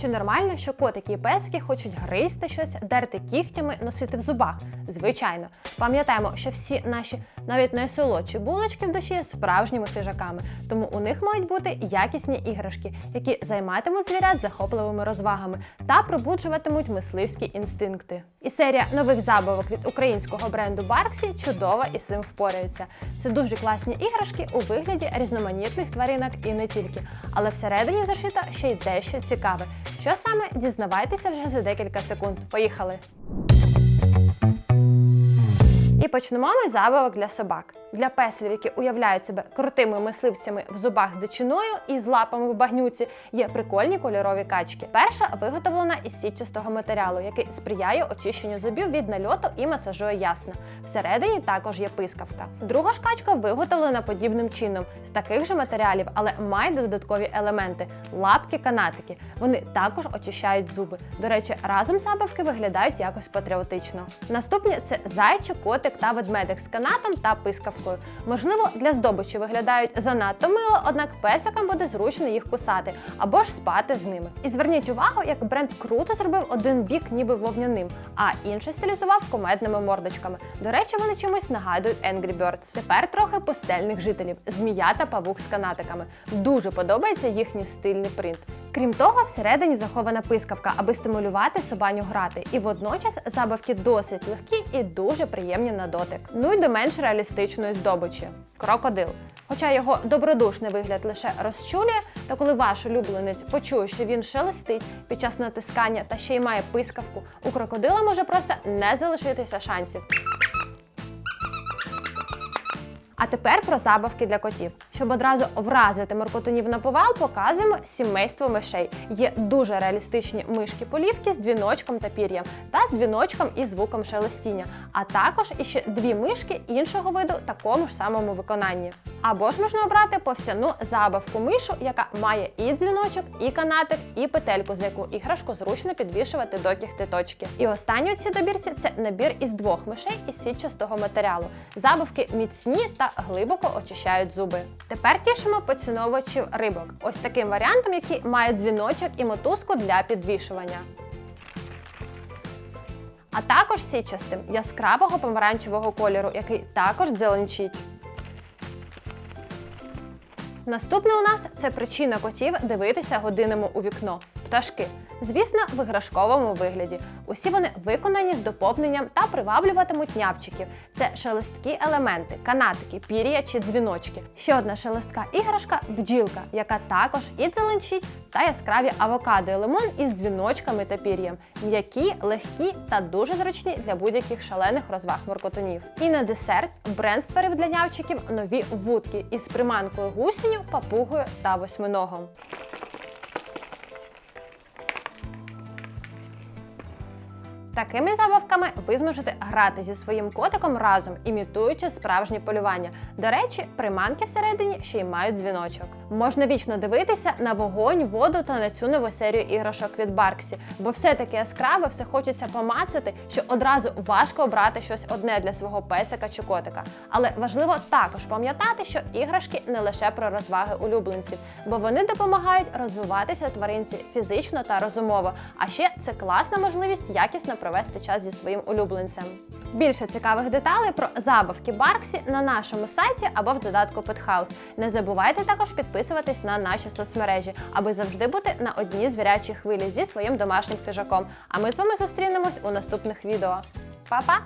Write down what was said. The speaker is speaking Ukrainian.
Чи нормально, що котики і песики хочуть гризти щось, дерти кігтями, носити в зубах? Звичайно, пам'ятаємо, що всі наші навіть найсолодші булочки в душі є справжніми хижаками, тому у них мають бути якісні іграшки, які займатимуть звірят захопливими розвагами та пробуджуватимуть мисливські інстинкти. І серія нових забавок від українського бренду Барксі чудова із цим впорається. Це дуже класні іграшки у вигляді різноманітних тваринок і не тільки, але всередині зашита ще й дещо цікаве. Що саме дізнавайтеся вже за декілька секунд. Поїхали! І почнемо ми забавок для собак. Для песлів, які уявляють себе крутими мисливцями в зубах з дичиною і з лапами в багнюці, є прикольні кольорові качки. Перша виготовлена із сітчастого матеріалу, який сприяє очищенню зубів від нальоту і масажує ясна. Всередині також є пискавка. Друга ж качка виготовлена подібним чином з таких же матеріалів, але має додаткові елементи лапки, канатики. Вони також очищають зуби. До речі, разом забавки виглядають якось патріотично. Наступні це зайчик, котик та ведмедик з канатом та пискавкою. Можливо, для здобичі виглядають занадто мило, однак песикам буде зручно їх кусати або ж спати з ними. І зверніть увагу, як бренд круто зробив один бік, ніби вовняним, а інший стилізував комедними мордочками. До речі, вони чимось нагадують Angry Birds. Тепер трохи пустельних жителів змія та павук з канатиками. Дуже подобається їхній стильний принт. Крім того, всередині захована пискавка, аби стимулювати собаню грати. І водночас забавки досить легкі і дуже приємні на дотик. Ну й до менш реалістичної здобичі крокодил. Хоча його добродушний вигляд лише розчулює, та коли ваш улюбленець почує, що він шелестить під час натискання та ще й має пискавку, у крокодила може просто не залишитися шансів. А тепер про забавки для котів. Щоб одразу вразити моркотунів на повал, показуємо сімейство мишей. Є дуже реалістичні мишки-полівки з дзвіночком та пір'ям та з дзвіночком і звуком шелестіння, а також іще дві мишки іншого виду такому ж самому виконанні. Або ж можна обрати повстяну забавку мишу, яка має і дзвіночок, і канатик, і петельку, за яку іграшку зручно підвішувати до кіхтиточки. І останню у цій добірці це набір із двох мишей із сітчастого матеріалу. Забавки міцні та глибоко очищають зуби. Тепер тішимо поціновувачів рибок. Ось таким варіантом, який має дзвіночок і мотузку для підвішування. А також сітчастим яскравого помаранчевого кольору, який також дзеленчить. Наступне у нас це причина котів дивитися годинами у вікно пташки. Звісно, в іграшковому вигляді. Усі вони виконані з доповненням та приваблюватимуть нявчиків. Це шелесткі елементи, канатики, пір'я чи дзвіночки. Ще одна шелестка іграшка бджілка, яка також і дзеленчить, та яскраві авокадо і лимон із дзвіночками та пір'ям. М'які, легкі та дуже зручні для будь-яких шалених розваг моркотунів. І на десерт бренд створив для нявчиків нові вудки із приманкою гусіню, папугою та восьминогом. Такими забавками ви зможете грати зі своїм котиком разом, імітуючи справжнє полювання. До речі, приманки всередині ще й мають дзвіночок. Можна вічно дивитися на вогонь, воду та на цю нову серію іграшок від Барксі, бо все таке яскраве, все хочеться помацати, що одразу важко обрати щось одне для свого песика чи котика. Але важливо також пам'ятати, що іграшки не лише про розваги улюбленців, бо вони допомагають розвиватися тваринці фізично та розумово. А ще це класна можливість якісно провести час зі своїм улюбленцем. Більше цікавих деталей про забавки Барксі на нашому сайті або в додатку Петхаус. Не забувайте також підписуватись на наші соцмережі, аби завжди бути на одній звірячій хвилі зі своїм домашнім хижаком. А ми з вами зустрінемось у наступних відео. Па-па!